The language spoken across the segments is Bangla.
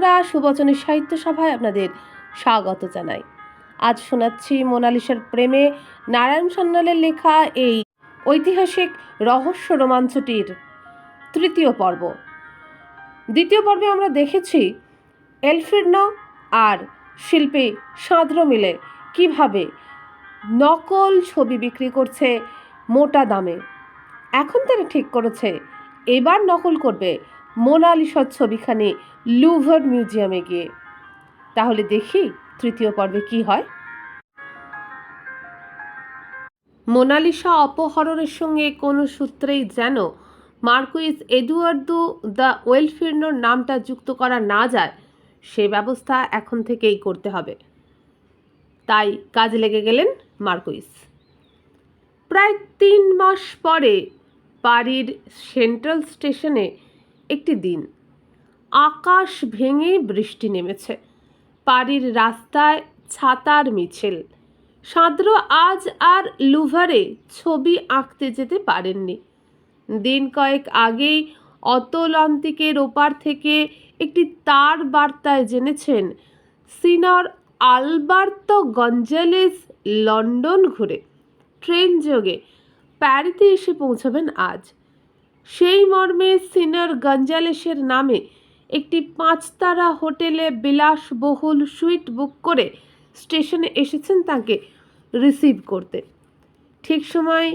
বন্ধুরা, সুবচনের সাহিত্য সভায় আপনাদের স্বাগত জানাই। আজ শোনাচ্ছি মোনালিসার প্রেমে নারায়ণ সান্যালের লেখা এই ঐতিহাসিক রহস্য রোমাঞ্চটির তৃতীয় পর্ব। দ্বিতীয় পর্বে আমরা দেখেছি এলফ্রিডনো আর শিল্পী সাঁদ্র মিলে কীভাবে নকল ছবি বিক্রি করছে মোটা দামে। এখন তারা ঠিক করেছে, এবার নকল করবে মোনালিসার ছবিখানে লুভার মিউজিয়ামে গিয়ে। তাহলে দেখি তৃতীয় পর্বে কি হয়। মোনালিসা অপহরণের সঙ্গে কোনো সূত্রেই যেন মার্কুইস এডুয়ার্দো দ্য ওয়েলফির্নোর নামটা যুক্ত করা না যায়, সে ব্যবস্থা এখন থেকেই করতে হবে। তাই কাজে লেগে গেলেন মার্কুইস। প্রায় তিন মাস পরে পারির সেন্ট্রাল স্টেশনে একটি দিন। আকাশ ভেঙে বৃষ্টি নেমেছে। পারির রাস্তায় ছাতার মিছিল। সাঁদ্র আজ আর লুভারে ছবি আঁকতে যেতে পারেননি। দিন কয়েক আগেই অতলান্তিকের ওপার থেকে একটি তার বার্তায় জেনেছেন সিনর আলবার্তো গঞ্জালেস লন্ডন ঘুরে। ট্রেন যোগে প্যারিতে এসে পৌঁছাবেন আজ। সেই মর্মে সিনার গঞ্জালেসের নামে একটি পাঁচতারা হোটেলে বিলাসবহুল সুইট বুক করে স্টেশনে এসেছেন তাকে রিসিভ করতে। ঠিক সময়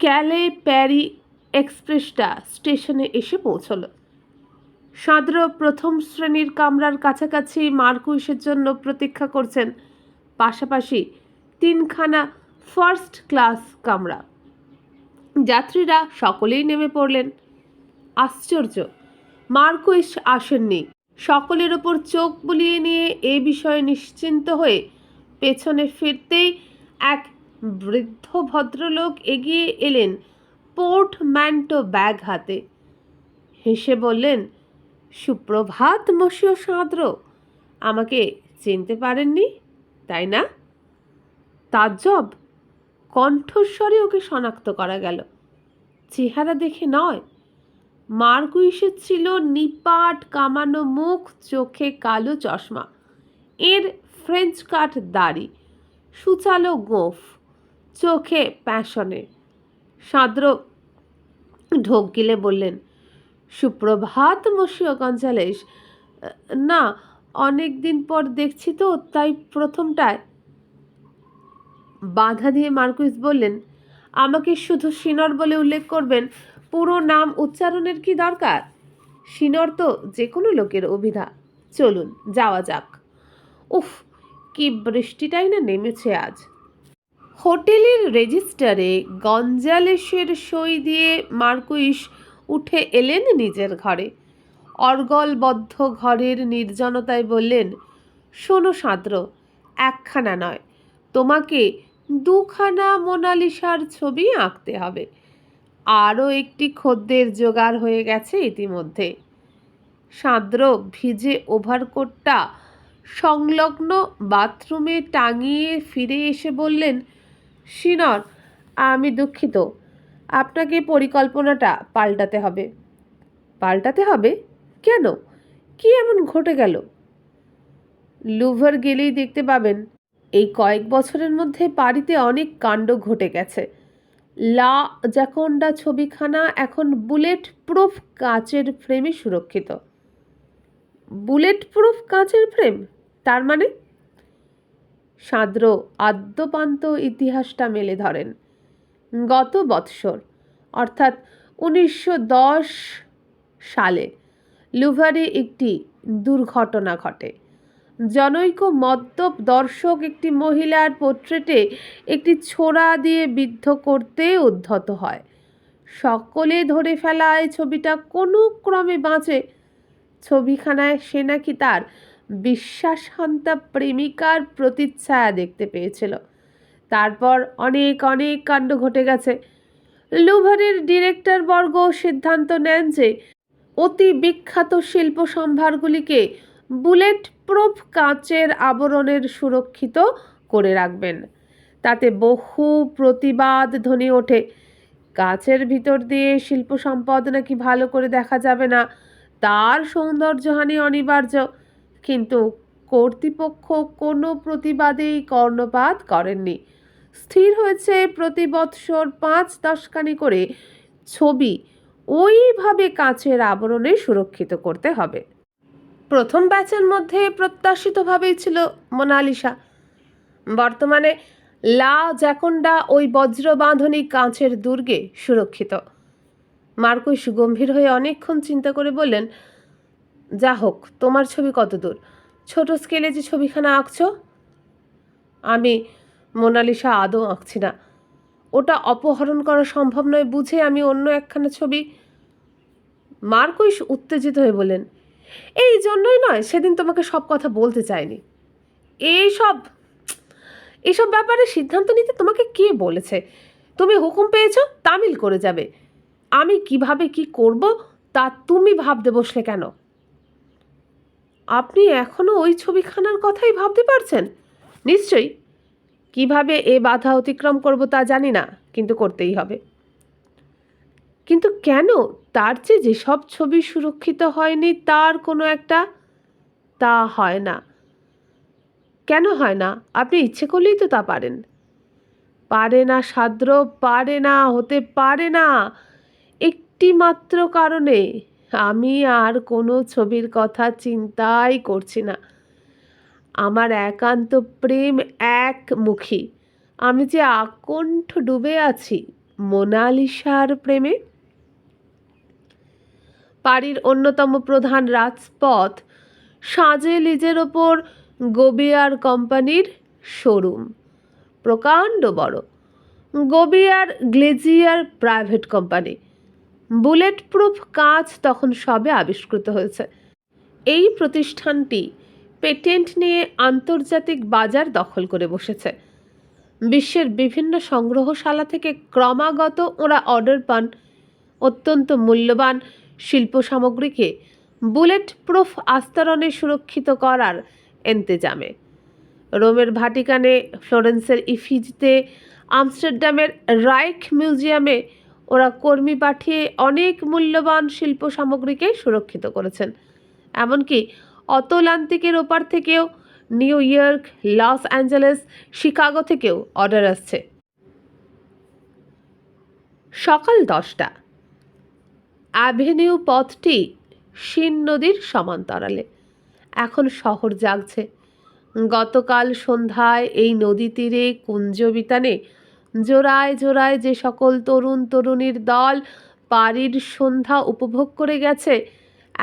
ক্যালে প্যারি এক্সপ্রেসটা স্টেশনে এসে পৌঁছলো। সাঁদ্র প্রথম শ্রেণির কামরার কাছাকাছি মার্কুইসের জন্য প্রতীক্ষা করছেন পাশাপাশি তিনখানা ফার্স্ট ক্লাস কামরা। যাত্রীরা সকলেই নেমে পড়লেন। আশ্চর্য মার্কুইস আসেননি। সকলের ওপর চোখ বুলিয়ে নিয়ে এ বিষয়ে নিশ্চিন্ত হয়ে পেছনে ফিরতেই এক বৃদ্ধ ভদ্রলোক এগিয়ে এলেন পোর্ট পোর্টম্যান্টো ব্যাগ হাতে। হেসে বললেন, সুপ্রভাত মশিও সাঁদ্র আমাকে চিনতে পারেননি, তাই না? তাজ্জব, কণ্ঠস্বরে ওকে শনাক্ত করা গেল। চেহারা দেখে নয়। মার্কুইসের ছিল নিপাট, কামানো মুখ, চোখে কালো চশমা। এর ফ্রেঞ্চ কাট দাড়ি, সুচালো গোঁফ, চোখে প্যাশনে। সাঁদ্র ঢোক গিলে বললেন, সুপ্রভাত মশিও গঞ্জালেস না, অনেক দিন পর দেখছি তো, তাই প্রথমটায়। বাধা দিয়ে মার্কুইস বললেন আমাকে শুধু সিনর বলে উল্লেখ করবেন, পুরো নাম উচ্চারণের কি দরকার? সিনর তো যে কোনো লোকের অভিধা। চলুন, যাওয়া যাক। উফ, কি বৃষ্টিটাই না নেমেছে আজ। হোটেলের রেজিস্টারে গঞ্জালেসের সই দিয়ে মার্কুইস উঠে এলেন নিজের ঘরে। অর্গলবদ্ধ ঘরের নির্জনতায় বললেন, শোনো সাঁদ্র একখানা নয়। তোমাকে দুখানা মোনালিসার ছবি আঁকতে হবে। আরও একটি খদ্দের জোগাড় হয়ে গেছে ইতিমধ্যে। সাঁদ্র ভিজে ওভারকোটটা সংলগ্ন বাথরুমে টাঙিয়ে ফিরে এসে বললেন সিনর আমি দুঃখিত। আপনাকে পরিকল্পনাটা পাল্টাতে হবে। পাল্টাতে হবে? কেন? কি এমন ঘটে গেল? লুভার গেলেই দেখতে পাবেন। এই কয়েক বছরের মধ্যে পারিতে অনেক কাণ্ড ঘটে গেছে। লা জ্যাকন্ডা ছবিখানা এখন বুলেট প্রুফ কাচের ফ্রেমে সুরক্ষিত। বুলেট প্রুফ কাচের ফ্রেম? তার মানে? সাঁদ্র আদ্যপান্ত ইতিহাসটা মেলে ধরেন। গত বৎসর, অর্থাৎ উনিশশো দশ সালে লুভারে একটি দুর্ঘটনা ঘটে। জনৈক মদ্যপ দর্শক একটি মহিলার পোর্ট্রেটে একটি ছোড়া দিয়ে বিদ্ধ করতে উদ্ধত হয়। সকলে ধরে ফেলায় ছবিটা কোনো ক্রমে বাঁচে। ছবিখানায় সে নাকি তার বিশ্বাসহান্তা প্রেমিকার প্রতিচ্ছায়া দেখতে পেয়েছিল। তারপর অনেক অনেক কাণ্ড ঘটে গেছে। লুভারের ডিরেক্টর বর্গ সিদ্ধান্ত নেন যে অতি বিখ্যাত শিল্প সম্ভারগুলিকে বুলেট প্রুফ কাঁচের আবরণের সুরক্ষিত করে রাখবেন। তাতে বহু প্রতিবাদ ধ্বনি ওঠে। কাচের ভিতর দিয়ে শিল্প সম্পদ নাকি ভালো করে দেখা যাবে না, তার সৌন্দর্যহানি অনিবার্য। কিন্তু কর্তৃপক্ষ কোনো প্রতিবাদেই কর্ণপাত করেননি। স্থির হয়েছে প্রতি বৎসর পাঁচ দশখানি করে ছবি। ওইভাবে কাঁচের আবরণে সুরক্ষিত করতে হবে। প্রথম ব্যাচের মধ্যে প্রত্যাশিতভাবেই ছিল মোনালিসা। বর্তমানে লা জ্যাকন্ডা ওই বজ্রবাঁধনী কাঁচের দুর্গে সুরক্ষিত। মার্কুইস গম্ভীর হয়ে অনেকক্ষণ চিন্তা করে বললেন, যা হোক, তোমার ছবি কত দূর? ছোট স্কেলে যে ছবিখানা আঁকছ? আমি মোনালিসা আদৌ আঁকছি না। ওটা অপহরণ করা সম্ভব নয়, বুঝে আমি অন্য একখানা ছবি মার্কুইস উত্তেজিত হয়ে বললেন এই জন্যই নয়, সেদিন তোমাকে সব কথা বলতে চাইনি। এইসব এসব ব্যাপারে সিদ্ধান্ত নিতে তোমাকে কে বলেছে? তুমি হুকুম পেয়েছ, তামিল করে যাবে। আমি কীভাবে কি করব, তা তুমি ভাবতে বসলে কেন? আপনি এখনও ওই ছবিখানার কথাই ভাবতে পারছেন? নিশ্চয়ই। কীভাবে এ বাধা অতিক্রম করব তা জানি না, কিন্তু করতেই হবে। কিন্তু কেন তার চেয়ে যেসব ছবি সুরক্ষিত হয়নি, তার কোনো একটা তা হয় না। কেন হয় না? আপনি ইচ্ছে করলেই তো তা পারেন। পারে না সাদ্র, পারে না, হতে পারে না। একটি মাত্র কারণে আমি আর কোনো ছবির কথা চিন্তাই করছি না। আমার একান্ত প্রেম একমুখী। আমি যে আকণ্ঠ ডুবে আছি, মোনালিসার প্রেমে পাড়ির অন্যতম প্রধান রাজপথ, সাজে লিজের ওপর গোবিয়ার কোম্পানির শোরুম। প্রকাণ্ড বড়। গোবিয়ার গ্লেজিয়ার প্রাইভেট কোম্পানি। বুলেট প্রুফ কাঁচ তখন সবে আবিষ্কৃত হয়েছে। এই প্রতিষ্ঠানটি পেটেন্ট নিয়ে আন্তর্জাতিক বাজার দখল করে বসেছে। বিশ্বের বিভিন্ন সংগ্রহশালা থেকে ক্রমাগত ওরা অর্ডার পান, অত্যন্ত মূল্যবান শিল্প সামগ্রীকে বুলেট প্রুফ আস্তরণে সুরক্ষিত করার এন্তেজামে রোমের ভাটিকানে, ফ্লোরেন্সের ইফিজিতে, আমস্টারডামের রাইক মিউজিয়ামে ওরা কর্মী পাঠিয়ে অনেক মূল্যবান শিল্প সামগ্রীকে সুরক্ষিত করেছেন। এমনকি অতলান্তিকের ওপার থেকেও New York, Los Angeles, Chicago থেকেও অর্ডার আসছে। সকাল দশটা। অ্যাভিনিউ পথটি শিন নদীর সমান্তরালে। এখন শহর জাগছে। গতকাল সন্ধ্যায় এই নদী তীরে কুঞ্জবিতানে জোড়ায় জোড়ায় যে সকল তরুণ তরুণীর দল পাড়ির সন্ধ্যা উপভোগ করে গেছে,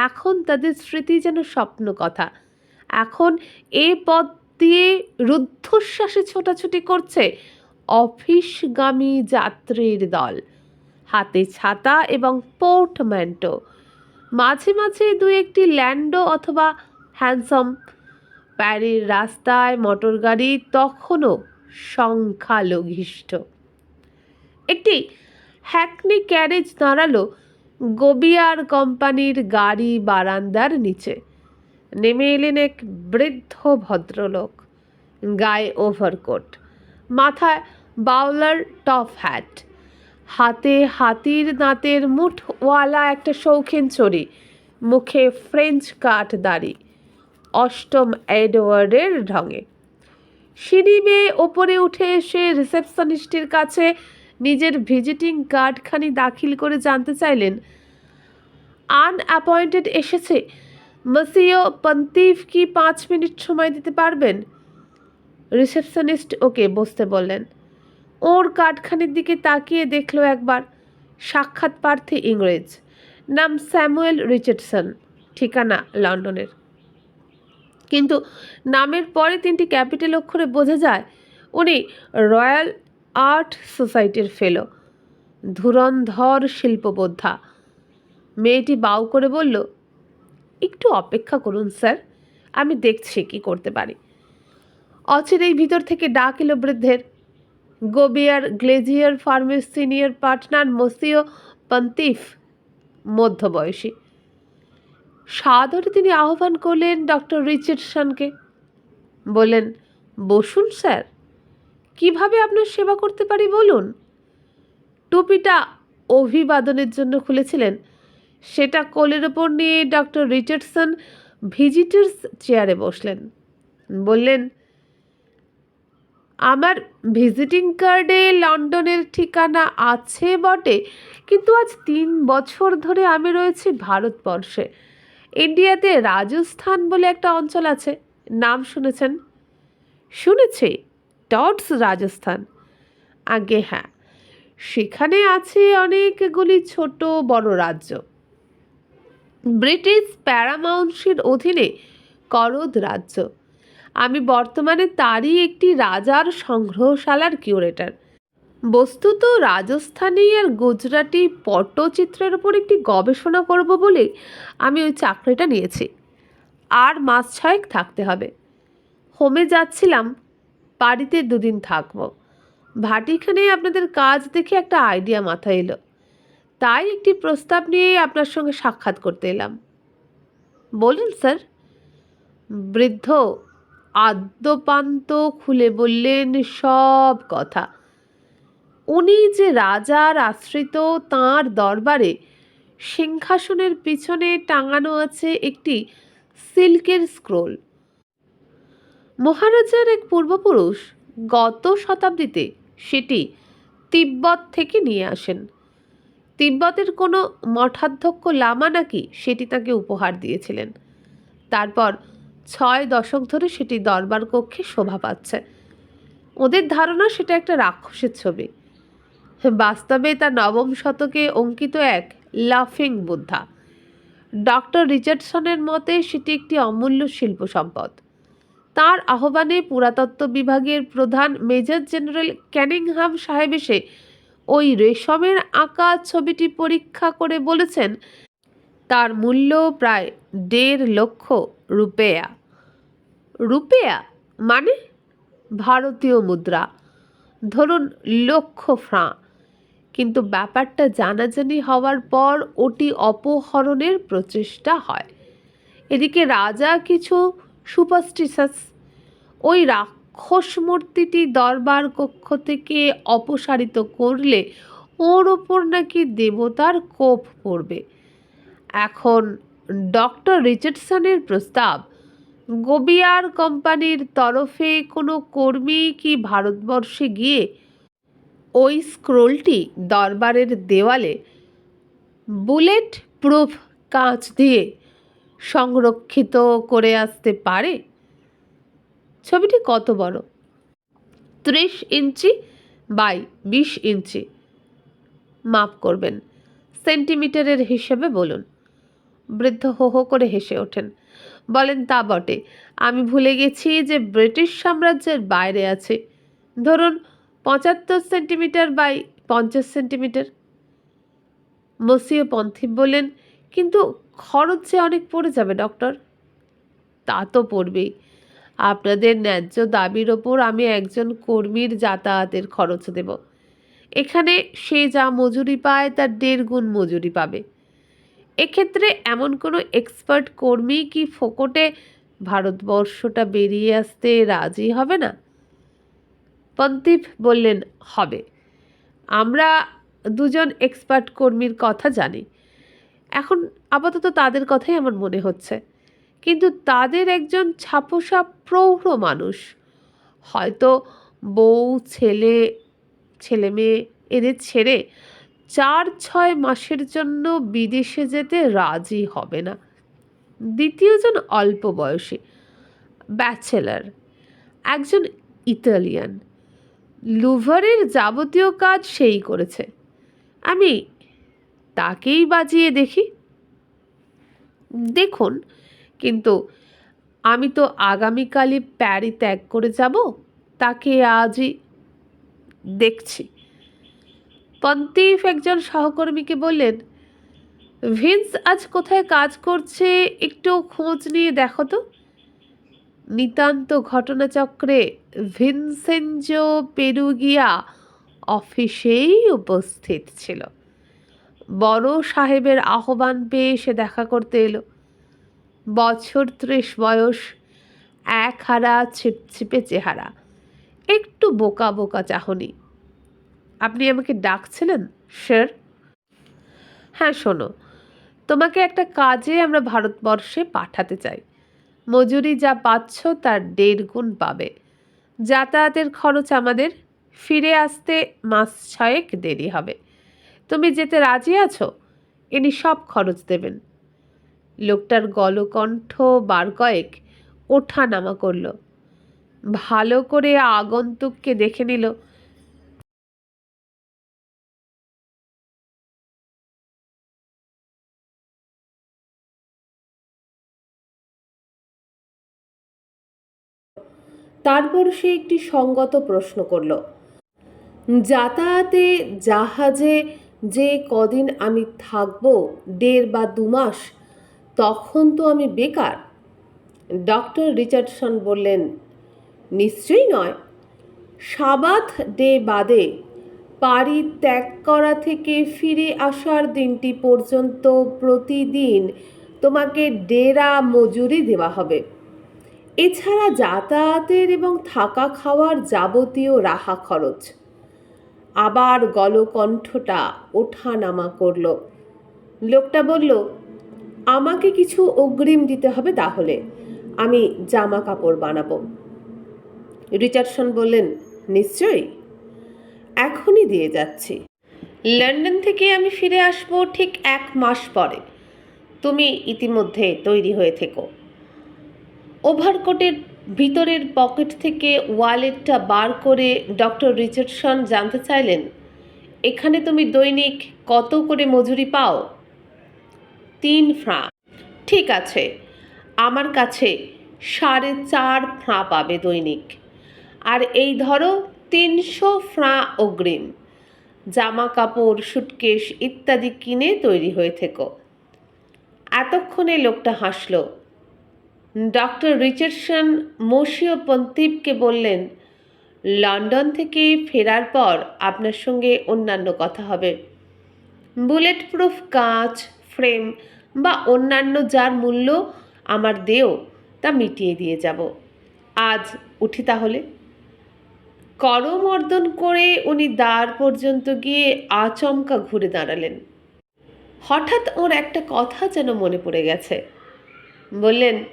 এখন তাদের স্মৃতি যেন স্বপ্ন কথা এখন এ পথ দিয়ে রুদ্ধশ্বাসে ছোটাছুটি করছে অফিসগামী যাত্রীর দল। হাতে ছাতা এবং পোর্টম্যান্টো মাঝে মাঝে দু একটি ল্যান্ডো অথবা হ্যান্ডসম। প্যারির রাস্তায় মোটরগাড়ি তখনও সংখ্যালঘিষ্ঠ। একটি হ্যাকনি ক্যারেজ দাঁড়াল গোবিয়ার কোম্পানির গাড়ি বারান্দার নিচে। নেমে এলেন এক বৃদ্ধ ভদ্রলোক, গায়ে ওভারকোট, মাথায় বাউলার টপ হ্যাট। হাতে হাতির দাঁতের মুঠওয়ালা একটা শৌখিন ছড়ি, মুখে ফ্রেঞ্চ কাঠ দাড়ি, অষ্টম এডওয়ার্ডের ঢঙে সিঁড়ি বেয়ে ওপরে উঠে এসে রিসেপশনিস্টের কাছে নিজের ভিজিটিং কার্ডখানি দাখিল করে জানতে চাইলেন আনঅ্যাপয়েন্টেড এসেছে। মসিও পন্তিফ কি পাঁচ মিনিট সময় দিতে পারবেন? রিসেপশনিস্ট ওকে বসতে বললেন ওর কাঠখানির দিকে তাকিয়ে দেখল একবার সাক্ষাৎ প্রার্থী ইংরেজ, নাম স্যামুয়েল রিচার্ডসন, ঠিকানা লন্ডনের। কিন্তু নামের পরে তিনটি ক্যাপিটাল অক্ষরে বোঝা যায়, উনি রয়্যাল আর্ট সোসাইটির ফেলো, ধুরন্ধর শিল্পবোদ্ধা। মেয়েটি বাউ করে বলল, একটু অপেক্ষা করুন স্যার, আমি দেখছি কি করতে পারি। অচিরেই ভিতর থেকে ডাক এলো বৃদ্ধের গোবিয়ার গ্লেজিয়ার ফার্মের সিনিয়র পার্টনার মসিও পন্তিফ, মধ্যবয়সী। সাদরে তিনি আহ্বান করলেন ডক্টর রিচার্ডসনকে। বললেন, বসুন, স্যার। কীভাবে আপনার সেবা করতে পারি, বলুন? টুপিটা অভিবাদনের জন্য খুলেছিলেন। সেটা কোলের ওপর নিয়ে ডক্টর রিচার্ডসন ভিজিটার্স চেয়ারে বসলেন। বললেন আমার ভিজিটিং কার্ডে লন্ডনের ঠিকানা আছে বটে, কিন্তু আজ তিন বছর ধরে আমি রয়েছি ভারতবর্ষে। ইন্ডিয়াতে রাজস্থান বলে একটা অঞ্চল আছে, নাম শুনেছেন? শুনেছি, টডস রাজস্থান। আগে হ্যাঁ সেখানে আছে অনেকগুলি ছোট বড় রাজ্য। ব্রিটিশ প্যারামাউন্সির অধীনে করদ রাজ্য। আমি বর্তমানে তারই একটি রাজার সংগ্রহশালার কিউরেটর। বস্তুত রাজস্থানী আর গুজরাটি পটচিত্রের ওপর একটি গবেষণা করব বলে আমি ওই চাকরিটা নিয়েছি। আর মাস ছয়েক থাকতে হবে। হোমে যাচ্ছিলাম, বাড়িতে দুদিন থাকব। ভাটিখানে আপনাদের কাজ দেখে একটা আইডিয়া মাথায় এলো। তাই একটি প্রস্তাব নিয়ে আপনার সঙ্গে সাক্ষাৎ করতে এলাম। বলুন, স্যার। বৃদ্ধ আদ্যপান্ত খুলে বললেন সব কথা। উনি যে রাজার আশ্রিত তাঁর দরবারে সিংহাসনের পিছনে টাঙানো আছে একটি সিল্কের স্ক্রোল। মহারাজার এক পূর্বপুরুষ গত শতাব্দীতে সেটি তিব্বত থেকে নিয়ে আসেন। তিব্বতের কোনো মঠাধ্যক্ষ লামা নাকি সেটি তাকে উপহার দিয়েছিলেন। তারপর ছয় দশক ধরে সেটি দরবার কক্ষে শোভা পাচ্ছে। ওদের ধারণা সেটা একটা রাক্ষসের ছবি। বাস্তবে তা নবম শতকে অঙ্কিত এক লাফিং বুদ্ধা। ডক্টর রিচার্ডসনের মতে সেটি একটি অমূল্য শিল্প সম্পদ। তার আহ্বানে পুরাতত্ত্ব বিভাগের প্রধান মেজর জেনারেল ক্যানিংহাম সাহেব এসে ওই রেশমের আঁকা ছবিটি পরীক্ষা করে বলেছেন, তার মূল্য প্রায় দেড় লক্ষ রুপেয়া। রুপেয়া? মানে? ভারতীয় মুদ্রা। ধরুন লক্ষ ফ্রাঁ। কিন্তু ব্যাপারটা জানাজানি হওয়ার পর ওটি অপহরণের প্রচেষ্টা হয়। এদিকে রাজা কিছু সুপারস্টিশাস ওই রাক্ষস মূর্তিটি দরবার কক্ষ থেকে অপসারিত করলে ওর ওপর নাকি দেবতার কোপ পড়বে। এখন ডক্টর রিচার্ডসনের প্রস্তাব। গোবিয়ার কোম্পানির তরফে কোনো কর্মী কি ভারতবর্ষে গিয়ে ওই স্ক্রোলটি দরবারের দেওয়ালে বুলেট প্রুফ কাঁচ দিয়ে সংরক্ষিত করে আসতে পারে? ছবিটি কত বড়? ত্রিশ ইঞ্চি বাই বিশ ইঞ্চি। মাপ করবেন, সেন্টিমিটারের হিসেবে বলুন। বৃদ্ধ হো হো করে হেসে ওঠেন। বলেন, তা বটে। আমি ভুলে গেছি যে ব্রিটিশ সাম্রাজ্যের বাইরে আছে। ধরুন, পঁচাত্তর সেন্টিমিটার বাই পঞ্চাশ সেন্টিমিটার। মসিও পন্থী বললেন, কিন্তু খরচ যে অনেক পড়ে যাবে, ডক্টর? তা তো পড়বেই। আপনাদের ন্যায্য দাবির ওপর আমি একজন কর্মীর যাতায়াতের খরচ দেব। এখানে সে যা মজুরি পায়, তার দেড় গুণ মজুরি পাবে। এক্ষেত্রে এমন কোনো এক্সপার্ট কর্মী কি ফোকটে? ভারতবর্ষটা বেরিয়ে আসতে রাজি হবে না? পন্তিফ বললেন, হবে। আমরা দুজন এক্সপার্ট কর্মীর কথা জানি। এখন আপাতত তাদের কথাই আমার মনে হচ্ছে। কিন্তু তাদের একজন ছাপোসা প্রৌঢ় মানুষ। হয়তো বউ, ছেলে ছেলে মেয়ে এদের ছেড়ে চার ছয় মাসের জন্য বিদেশে যেতে রাজি হবে না। দ্বিতীয়জন অল্প বয়সী, ব্যাচেলার, একজন ইতালিয়ান। লুভারের যাবতীয় কাজ সেই করেছে। আমি তাকেই বাজিয়ে দেখি। দেখুন, কিন্তু আমি তো আগামীকালই প্যারি ত্যাগ করে যাব, তাকে আজই দেখছি। পন্তিফ একজন সহকর্মীকে বললেন, ভিন্স আজ কোথায় কাজ করছে একটু খোঁজ নিয়ে দেখো তো। নিতান্ত ঘটনাচক্রে ভিনসেঞ্জো পেরুগিয়া অফিসেই উপস্থিত ছিল। বড় সাহেবের আহ্বান পেয়ে সে দেখা করতে এলো। বছর ত্রিশ বয়স, এক হারা ছিপছিপে চেহারা, একটু বোকা বোকা চাহনি। আপনি আমাকে ডাকছিলেন, স্যার? হ্যাঁ শোনো, তোমাকে একটা কাজে আমরা ভারতবর্ষে পাঠাতে চাই। মজুরি যা পাচ্ছ তার দেড় গুণ পাবে। যাতায়াতের খরচ আমাদের ফিরে আসতে মাস ছয়েক দেরি হবে। তুমি যেতে রাজি আছো? ইনি সব খরচ দেবেন। লোকটার গলকণ্ঠ বার কয়েক ওঠা নামা করল। ভালো করে আগন্তুককে দেখে নিল। তারপর সে একটি সঙ্গত প্রশ্ন করল, যাতায়াতে জাহাজে যে কদিন আমি থাকব, দেড় বা দু মাস, তখন তো আমি বেকার। ডক্টর রিচার্ডসন বললেন, নিশ্চয়ই নয়। সাবাথ ডে বাদে বাড়ি ত্যাগ করা থেকে ফিরে আসার দিনটি পর্যন্ত প্রতিদিন তোমাকে ডেরা মজুরি দেওয়া হবে। এছাড়া যাতায়াতের এবং থাকা খাওয়ার যাবতীয় রাহা খরচ। আবার গলকণ্ঠটা ওঠা নামা করল। লোকটা বলল, আমাকে কিছু অগ্রিম দিতে হবে তাহলে, আমি জামা কাপড় বানাবো। রিচার্ডসন বললেন, নিশ্চয়ই। এখনই দিয়ে যাচ্ছি। লন্ডন থেকে আমি ফিরে আসব ঠিক এক মাস পরে। তুমি ইতিমধ্যে তৈরি হয়ে থেকো। ওভারকোটের ভিতরের পকেট থেকে ওয়ালেটটা বার করে ডক্টর রিচার্ডসন জানতে চাইলেন, এখানে তুমি দৈনিক কত করে মজুরি পাও? তিন ফ্রাঁ ঠিক আছে, আমার কাছে সাড়ে চার ফ্রাঁ পাবে দৈনিক, আর এই ধরো তিনশো ফ্রাঁ অগ্রিম জামা কাপড় সুটকেস ইত্যাদি কিনে তৈরি হয়ে থেকো। এতক্ষণে লোকটা হাসলো। ডক্টর রিচার্ডসন মশিও পন্তিবকে বললেন, লন্ডন থেকে ফেরার পর আপনার সঙ্গে অন্যান্য কথা হবে। বুলেট প্রুফ কাঁচ, ফ্রেম বা অন্যান্য যার মূল্য আমার দেও, তা মিটিয়ে দিয়ে যাব। আজ উঠি তাহলে। করমর্দন করে উনি দ্বার পর্যন্ত গিয়ে আচমকা ঘুরে দাঁড়ালেন। হঠাৎ ওর একটা কথা যেন মনে পড়ে গেছে। বললেন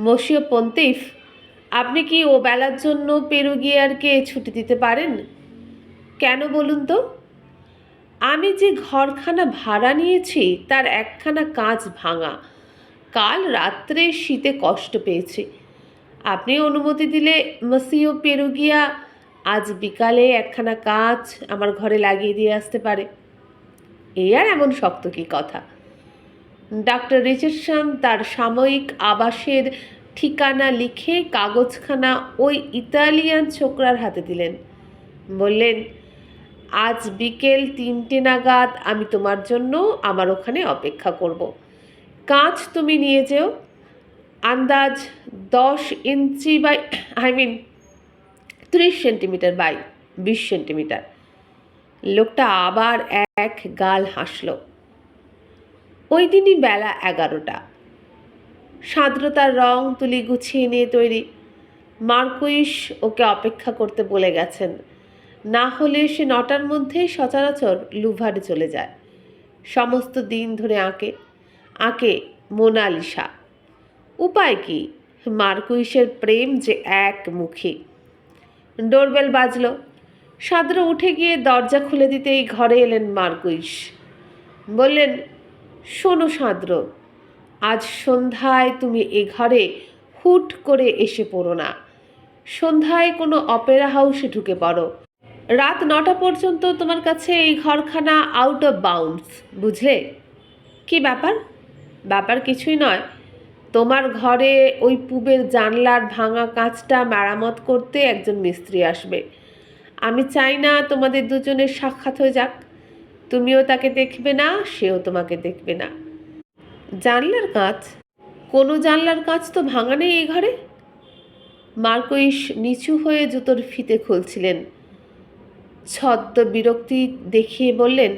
মশিও পন্তিফ, আপনি কি ও বেলার জন্য পেরুগিয়ারকে ছুটি দিতে পারেন? কেন বলুন তো? আমি যে ঘরখানা ভাড়া নিয়েছি, তার একখানা কাঁচ ভাঙা। কাল রাত্রে শীতে কষ্ট পেয়েছি। আপনি অনুমতি দিলে মসিও পেরুগিয়া, আজ বিকালে একখানা কাঁচ আমার ঘরে লাগিয়ে দিয়ে আসতে পারে। এ আর এমন শক্ত কি কথা? ডাক্তার রিচার্ডসন তার সাময়িক আবাসের ঠিকানা লিখে কাগজখানা ওই ইতালিয়ান ছোকরার হাতে দিলেন। বললেন, আজ বিকেল তিনটে নাগাদ আমি তোমার জন্য আমার ওখানে অপেক্ষা করব। কাঁচ তুমি নিয়ে যেও। আন্দাজ দশ ইঞ্চি বাই আই মিন ত্রিশ সেন্টিমিটার বাই, বিশ সেন্টিমিটার। লোকটা আবার এক গাল হাসল। ওই দিনই বেলা এগারোটা। সান্দ্রতার রং তুলি গুছিয়ে নিয়ে তৈরি। মার্কুইস ওকে অপেক্ষা করতে বলে গেছেন। না হলে সে নটার মধ্যেই সচরাচর লুভারে চলে যায়। সমস্ত দিন ধরে আঁকে। আঁকে মোনালিসা। উপায় কি? মার্কুইসের প্রেম যে একমুখী ডোরবেল বাজলো। সাদ্র উঠে গিয়ে দরজা খুলে দিতেই ঘরে এলেন মার্কুইস বললেন শোনো সাদ্র আজ সন্ধ্যায় তুমি এ ঘরে হুট করে এসে পড়ো না। সন্ধ্যায় কোনো অপেরা হাউসে ঢুকে পড়ো। রাত নটা পর্যন্ত তোমার কাছে এই ঘরখানা আউট অফ বাউন্ডস বুঝলে? কি ব্যাপার? ব্যাপার কিছুই নয়। তোমার ঘরে ওই পুবের জানলার ভাঙা কাঁচটা মেরামত করতে একজন মিস্ত্রি আসবে। আমি চাই না তোমাদের দুজনের সাক্ষাৎ হয়ে যাক। তুমিও তাকে দেখবে না, সেও তোমাকে দেখবে না। জানলার কাঁচ, কোনো জানলার কাঁচ তো ভাঙা নেই এই ঘরে? মার্কইস নিচু হয়ে জুতোর ফিতে খুলছিলেন। ছদ্ম বিরক্তি দেখিয়ে বললেন,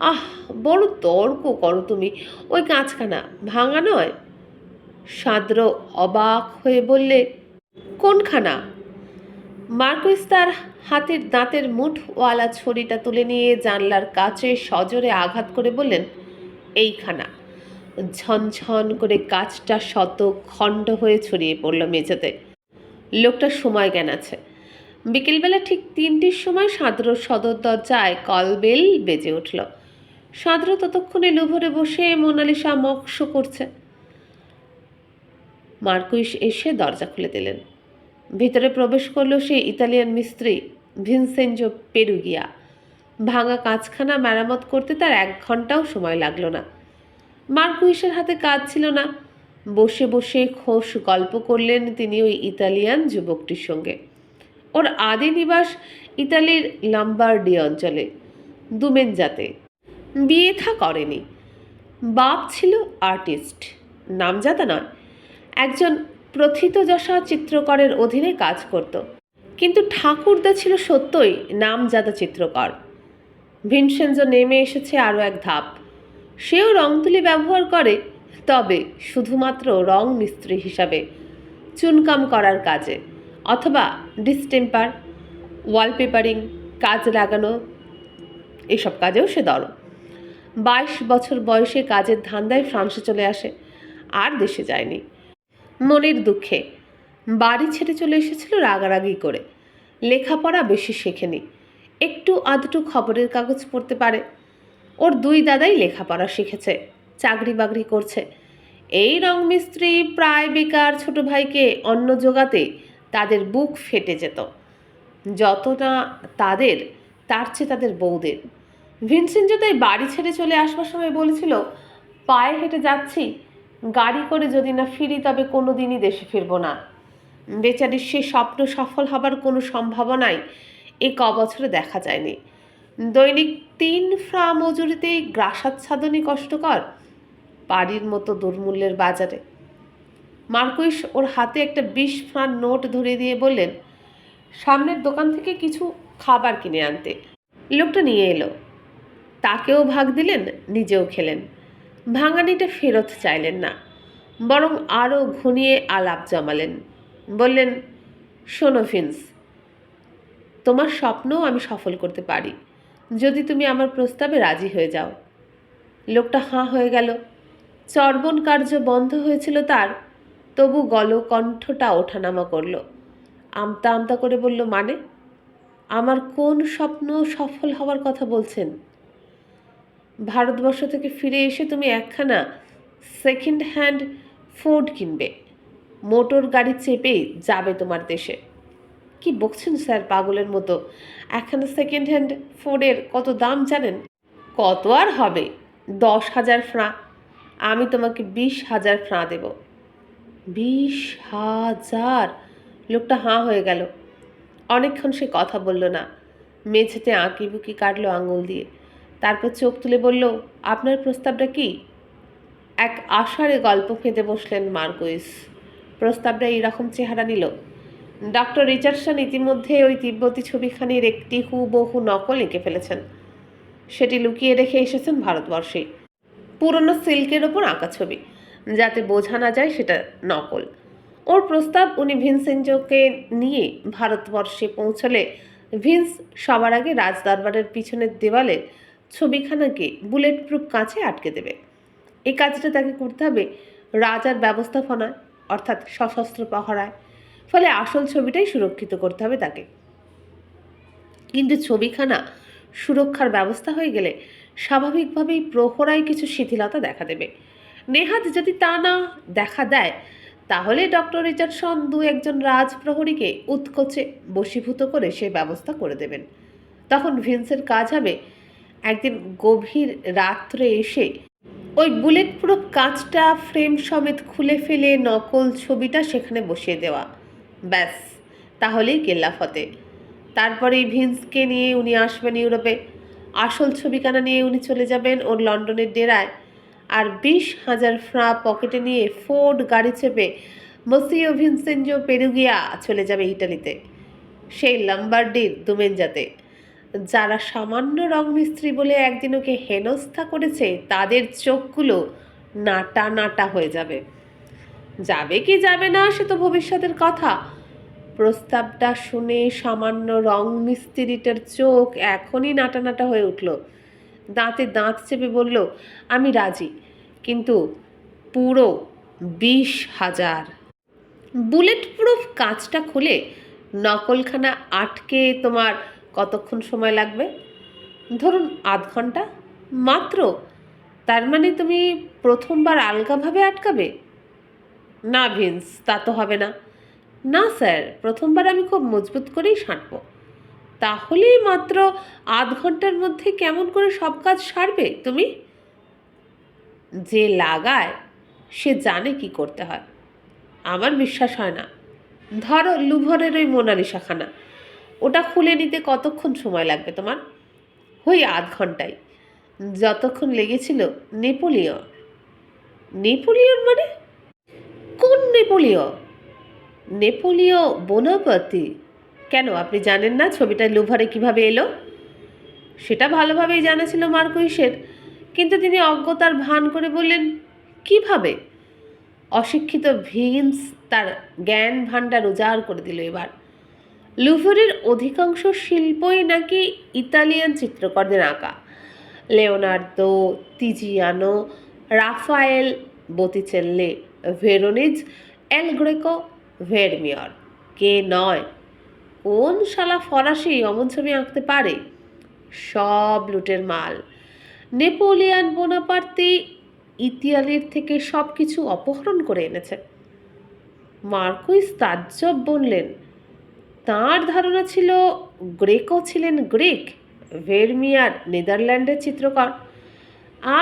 আহ, বড় তর্ক করো তুমি, ওই কাঁচখানা ভাঙা নয়? সাদ্র অবাক হয়ে বললে, কোনখানা? মার্কুইস তার হাতের দাঁতের মুঠওয়ালা ছড়িটা তুলে নিয়ে জানলার কাছে সজোরে আঘাত করে বললেন, এইখানা। ঝনঝন করে কাজটা শত খণ্ড হয়ে ছড়িয়ে পড়ল মেঝেতে। লোকটার সময় জ্ঞান আছে। বিকেলবেলা ঠিক তিনটির সময় সাঁতর সদর দরজায় কলবেল বেজে উঠল। সাঁতর ততক্ষণে লুভরে বসে মোনালিসা মক্স করছে। মার্কুইস এসে দরজা খুলে দিলেন। ভিতরে প্রবেশ করল সে ইতালিয়ান মিস্ত্রি ভিনসেঞ্জো পেরুগিয়া। ভাঙা কাঁচখানা মেরামত করতে তার এক ঘন্টাও সময় লাগল না। মার্কুইসের হাতে কাজ ছিল না। বসে বসে খোশ গল্প করলেন তিনি ওই ইতালিয়ান যুবকটির সঙ্গে। ওর আদি নিবাস ইতালির লাম্বার্ডি অঞ্চলে, দুমেনজাতে। বিয়ে থা করেনি। বাপ ছিল আর্টিস্ট, নামজাদা নয়। একজন প্রথিতযশা চিত্রকরের অধীনে কাজ করত। কিন্তু ঠাকুরদা ছিল সত্যই নামজাদা চিত্রকর। ভিনসেনজো নেমে এসেছে আরও এক ধাপ। সেও রং তুলি ব্যবহার করে, তবে শুধুমাত্র রং মিস্ত্রি হিসাবে, চুনকাম করার কাজে, অথবা ডিস্টেম্পার, ওয়ালপেপারিং, কাজ লাগানো, এসব কাজেও সে দরদ বাইশ বছর বয়সে কাজের ধান্দায় ফ্রান্সে চলে আসে, আর দেশে যায়নি। মনের দুঃখে। বাড়ি ছেড়ে চলে এসেছিল রাগারাগি করে। লেখাপড়া বেশি শেখেনি। একটু আধটু খবরের কাগজ পড়তে পারে। ওর দুই দাদাই লেখাপড়া শিখেছে চাকরি বাকরি করছে। এই রং মিস্ত্রি প্রায় বেকার ছোট ভাইকে অন্ন জোগাতে তাদের বুক ফেটে যেত। যত না তাদের, তার চেয়ে তাদের বউদের। ভিনসেন্ট তাই বাড়ি ছেড়ে চলে আসবার সময় বলেছিল, পায়ে হেঁটে যাচ্ছি গাড়ি করে যদি না ফিরি, তবে কোনো দিনই দেশে ফিরবো না। বেচারির সে স্বপ্ন সফল হবার কোনো সম্ভাবনাই এই ক বছরে দেখা যায়নি। দৈনিক তিন ফ্রা মজুরিতেই গ্রাসাচ্ছাদনই কষ্টকর, বাড়ির মতো দুর্মূল্যের বাজারে। মার্কুইস ওর হাতে একটা বিশ ফ্রান নোট ধরিয়ে দিয়ে বললেন, সামনের দোকান থেকে কিছু খাবার কিনে আনতে। লোকটা নিয়ে এলো। তাকেও ভাগ দিলেন, নিজেও খেলেন। ভাঙানিটা ফেরত চাইলেন না, বরং আরও ঘনিয়ে আলাপ জমালেন। বললেন, শোনো ফিন্স, তোমার স্বপ্নও আমি সফল করতে পারি, যদি তুমি আমার প্রস্তাবে রাজি হয়ে যাও। লোকটা হাঁ হয়ে গেল। চর্বণ কার্য বন্ধ হয়েছিল তার, তবু গলকণ্ঠটা ওঠানামা করল। আমতা আমতা করে বলল মানে? আমার কোন স্বপ্ন সফল হওয়ার কথা বলছেন? ভারতবর্ষ থেকে ফিরে এসে তুমি একখানা সেকেন্ড হ্যান্ড ফোর্ড কিনবে। মোটর গাড়ি চেপেই যাবে তোমার দেশে। কি বকছেন স্যার পাগলের মতো? একখানা সেকেন্ড হ্যান্ড ফোর্ডের কত দাম জানেন? কত আর হবে? দশ হাজার ফ্রাঁ। আমি তোমাকে বিশ হাজার ফ্রাঁ দেব। বিশ হাজার? লোকটা হাঁ হয়ে গেল। অনেকক্ষণ সে কথা বলল না। মেঝেতে আঁকি বুকি কাটলো আঙুল দিয়ে। তারপর চোখ তুলে বলল, আপনার প্রস্তাবটা কি? এক আষাঢ়ে গল্প ফেঁদে বসলেন মার্কুইস। প্রস্তাবটা এইরকম চেহারা নিল। ডক্টর রিচার্ডসন ইতিমধ্যে ওই তিব্বতী ছবিখানির একটি হুবহু নকল এঁকে ফেলেছেন। সেটি লুকিয়ে রেখে এসেছেন ভারতবর্ষে। পুরনো সিল্কের ওপর আঁকা ছবি, যাতে বোঝা না যায় সেটা নকল। ওর প্রস্তাব উনি ভিনসেঞ্জোকে নিয়ে ভারতবর্ষে পৌঁছলে ভিন্স সবার আগে রাজদরবারের পিছনের দেওয়ালে ছবিখানাকে বুলেট প্রুফ কাছে আটকে দেবে। এই কাজটা তাকে করতে হবে রাজার ব্যবস্থাপনায়, অর্থাৎ সশস্ত্র পহরায়। ফলে আসল ছবিটাই সুরক্ষিত করতে হবে তাকে। কিন্তু ছবিখানা সুরক্ষার ব্যবস্থা হয়ে গেলে স্বাভাবিকভাবেই প্রহরায় কিছু শিথিলতা দেখা দেবে। নেহাত যদি তা না দেখা দেয়, তাহলে ডক্টর রিচার্ডসন দু একজন রাজপ্রহরীকে উৎকোচে বশীভূত করে সে ব্যবস্থা করে দেবেন। তখন ভিন্সের কাজ হবে একদিন গভীর রাত্রে এসে ওই বুলেট প্রুফ কাঁচটা ফ্রেম সমেত খুলে ফেলে নকল ছবিটা সেখানে বসিয়ে দেওয়া। ব্যাস, তাহলেই কেল্লা ফতে তারপরেই ভিন্সকে নিয়ে উনি আসবেন ইউরোপে। আসল ছবিখানা নিয়ে উনি চলে যাবেন ওর লন্ডনের ডেরায়। আর বিশ হাজার ফ্রাঁ পকেটে নিয়ে ফোর্ড গাড়ি চেপে মসিও ভিনসেঞ্জো পেরুগিয়া চলে যাবে ইটালিতে। সেই লাম্বার্ডির দুমেনজাতে। যারা সামান্য রং মিস্ত্রি বলে একদিন ওকে হেনস্থা করেছে, তাদের চোখগুলো নাটা নাটা হয়ে যাবে। যাবে কি যাবে না, সে তো ভবিষ্যতের কথা। প্রস্তাবটা শুনে সামান্য রং মিস্ত্রিটার চোখ এখনই নাটা নাটা হয়ে উঠল। দাঁতে দাঁত চেপে বলল, আমি রাজি, কিন্তু পুরো বিশ হাজার। বুলেট প্রুফ কাঁচটা খুলে নকলখানা আটকে তোমার কতক্ষণ সময় লাগবে? ধরুন আধ ঘণ্টা। মাত্র? তার মানে তুমি প্রথমবার আলগাভাবে আটকাবে? না ভিন্স, তা তো হবে না। না, স্যার, প্রথমবার আমি খুব মজবুত করেই সাঁটবো। তাহলেই মাত্র আধ ঘণ্টার মধ্যে কেমন করে সব কাজ সারবে তুমি? যে লাগায়, সে জানে কি করতে হয়। আমার বিশ্বাস হয় না। ধরো লুভরের ওই মোনালিসাখানা ওটা খুলে নিতে কতক্ষণ সময় লাগবে তোমার? ওই আধ ঘন্টায়। যতক্ষণ লেগেছিল নেপোলিয়ন। নেপোলিয়ন মানে? কোন নেপোলিয়? নেপোলিয় বোনাপাতি। কেন, আপনি জানেন না ছবিটা লুভারে কীভাবে এলো? সেটা ভালোভাবেই জানা ছিল মার্কুইসের কিন্তু তিনি অজ্ঞতার ভান করে বললেন, কীভাবে? অশিক্ষিত ভিন্স তার জ্ঞান ভাণ্ডার উজাড় করে দিল এবার। লুভরের অধিকাংশ শিল্পই নাকি ইতালিয়ান চিত্রকরদের আঁকা। Leonardo, Tiziano, Raphael Botticelli, Veronese, El Greco, Vermeer. কে নয়? কোন শালা ফরাসি অমন ছবি আঁকতে পারে? সব লুটের মাল। নেপোলিয়ান বোনাপার্তি ইতালির থেকে সব কিছু অপহরণ করে এনেছে। মার্কুইস তাজ্জব বললেন তার ধারণা ছিল গ্রেকো ছিলেন গ্রিক, ভেরমিয়ার নেদারল্যান্ডের চিত্রকর।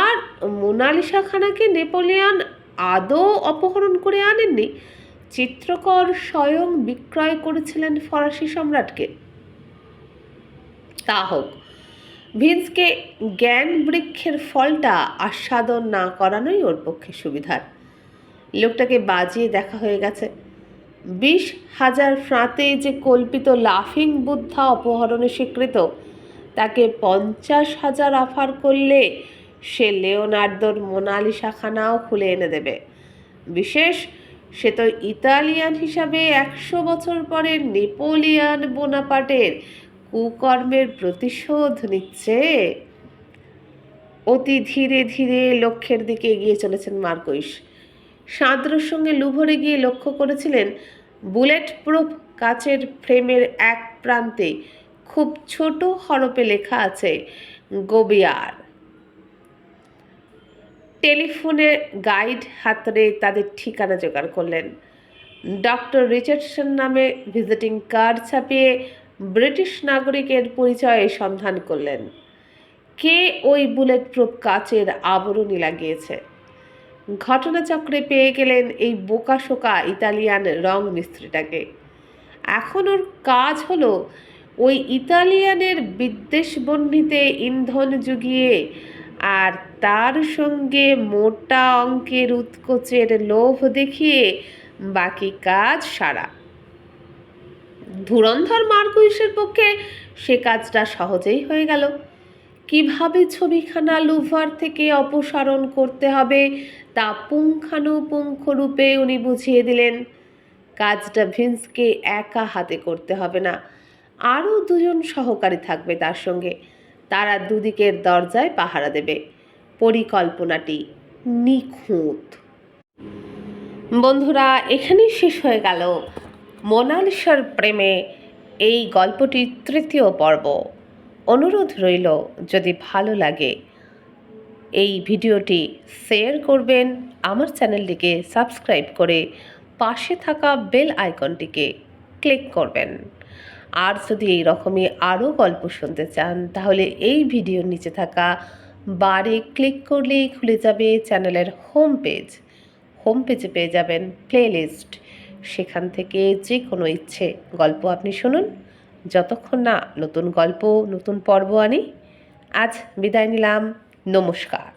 আর মোনালিসা খানাকে নেপোলিয়ন আদৌ অপহরণ করে আনেননি, চিত্রকর স্বয়ং বিক্রয় করেছিলেন ফরাসি সম্রাটকে। তা হোক, ভিন্সকে জ্ঞান বৃক্ষের ফলটা আস্বাদন না করানোই ওর পক্ষে সুবিধার। লোকটাকে বাজিয়ে দেখা হয়ে গেছে। বিশ হাজার ফ্রাঁতে যে কল্পিত লাফিং বুদ্ধা অপহরণে স্বীকৃত, তাকে পঞ্চাশ হাজার অফার করলে সে লিওনার্দোর মোনালিসাখানাও খুলে এনে দেবে। বিশেষ, সে তো ইতালিয়ান হিসাবে একশো বছর পরে নেপোলিয়ান বোনাপাটের কুকর্মের প্রতিশোধ নিচ্ছে। অতি ধীরে ধীরে লক্ষ্যের দিকে এগিয়ে চলেছেন মার্কইস সাঁতরের সঙ্গে লুভরে গিয়ে লক্ষ্য করেছিলেন বুলেট প্রুফ কাচের ফ্রেমের এক প্রান্তে খুব ছোট হরপে লেখা আছে, গোবিয়ার। টেলিফোনে গাইড হাতরে তাদের ঠিকানা জোগাড় করলেন। ডক্টর রিচার্ডসন নামে ভিজিটিং কার্ড ছাপিয়ে ব্রিটিশ নাগরিকের পরিচয়ে সন্ধান করলেন। কে ওই বুলেট প্রুফ কাচের আবরণী লাগিয়েছে? ঘটনাচক্রে পেয়ে গেলেন এই বোকাশোকা ইতালিয়ান রং মিস্ত্রিটাকে। এখন ওর কাজ হলো ওই ইতালিয়ানের বিদ্বেষ বন্ধিতে ইন্ধন জুগিয়ে আর তার সঙ্গে মোটা অঙ্কের উৎকোচের লোভ দেখিয়ে বাকি কাজ সারা। ধুরন্ধর মার্কুইসের পক্ষে সে কাজটা সহজেই হয়ে গেল। কীভাবে ছবিখানা লুভার থেকে অপসারণ করতে হবে তা পুঙ্খানুপুঙ্খ রূপে উনি বুঝিয়ে দিলেন। কাজটা ভিন্সকে একা হাতে করতে হবে না। আরও দুজন সহকারী থাকবে তার সঙ্গে। তারা দুদিকের দরজায় পাহারা দেবে। পরিকল্পনাটি নিখুঁত। বন্ধুরা, এখানেই শেষ হয়ে গেল। মোনালিসার প্রেমে এই গল্পটির তৃতীয় পর্ব। অনুরোধ রইল, যদি ভালো লাগে, এই ভিডিওটি শেয়ার করবেন, আমার চ্যানেলটিকে সাবস্ক্রাইব করে পাশে থাকা বেল আইকনটিকে ক্লিক করবেন। আর যদি এই রকমই আরও গল্প শুনতে চান, তাহলে এই ভিডিওর নিচে থাকা বারে ক্লিক করলেই খুলে যাবে চ্যানেলের হোম পেজ হোম পেজে পেয়ে যাবেন প্লেলিস্ট সেখান থেকে যে কোনো ইচ্ছে গল্প আপনি শুনুন। যতক্ষণ না নতুন গল্প নতুন পর্ব আনি আজ বিদায় নিলাম। নমস্কার।